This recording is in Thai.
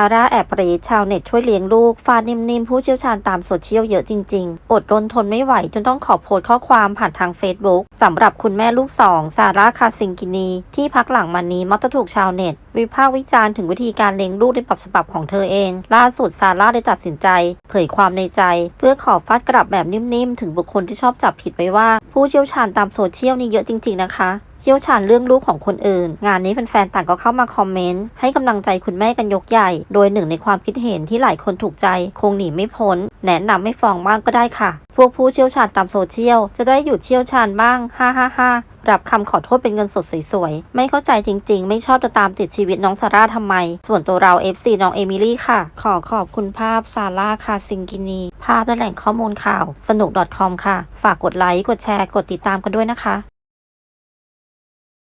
าร่าแอบปรีชาวเน็ตช่วยเลี้ยงลูกฟาดนิ่มๆ ผู้เชี่ยวชาญตามโซเชียลเยอะจริง ๆ อดรนทนไม่ไหวจนต้องขอโพสข้อความผ่านทาง Facebook สำหรับคุณแม่ลูกสองซาร่าคาซิงกินี ที่พักหลังมานี้มักจะถูกชาวเน็ต วิพากษ์วิจารณ์ถึงวิธีการเลี้ยงลูกในปรับฉบับของเธอเอง ล่าสุดซาร่าได้ตัดสินใจ เผยความในใจ เพื่อขอฟาดกลับแบบนิ่มๆ ถึงบุคคลที่ชอบจับผิดไว้ว่า ผู้เชี่ยวชาญตามโซเชียลนี่เยอะจริง ๆ นะคะ เชี่ยวชาญเรื่องลูกของคนอื่น งานนี้แฟนๆต่างก็เข้ามาคอมเมนต์ให้กำลังใจคุณแม่กันยกใหญ่ โดยหนึ่งในความคิดเห็นที่หลายคนถูกใจ คงหนีไม่พ้น แนะนำไม่ฟ้องบ้างก็ได้ค่ะ พวกผู้เชี่ยวชาญตามโซเชียล จะได้หยุดเชี่ยวชาญบ้างฮ่าฮ่าฮ่ารับคำขอโทษเป็นเงินสดสวยๆ ไม่เข้าใจจริงๆ ไม่ชอบจะตามติดชีวิตน้องซาร่าทำไม ส่วนตัวเรา FC น้องเอมิลี่ค่ะ ขอขอบคุณภาพซาร่าคาซิงกินี ภาพและแหล่งข้อมูลข่าว สนุก .com ค่ะ ฝากกดไลค์ กดแชร์ กดติดตามกันด้วยนะคะ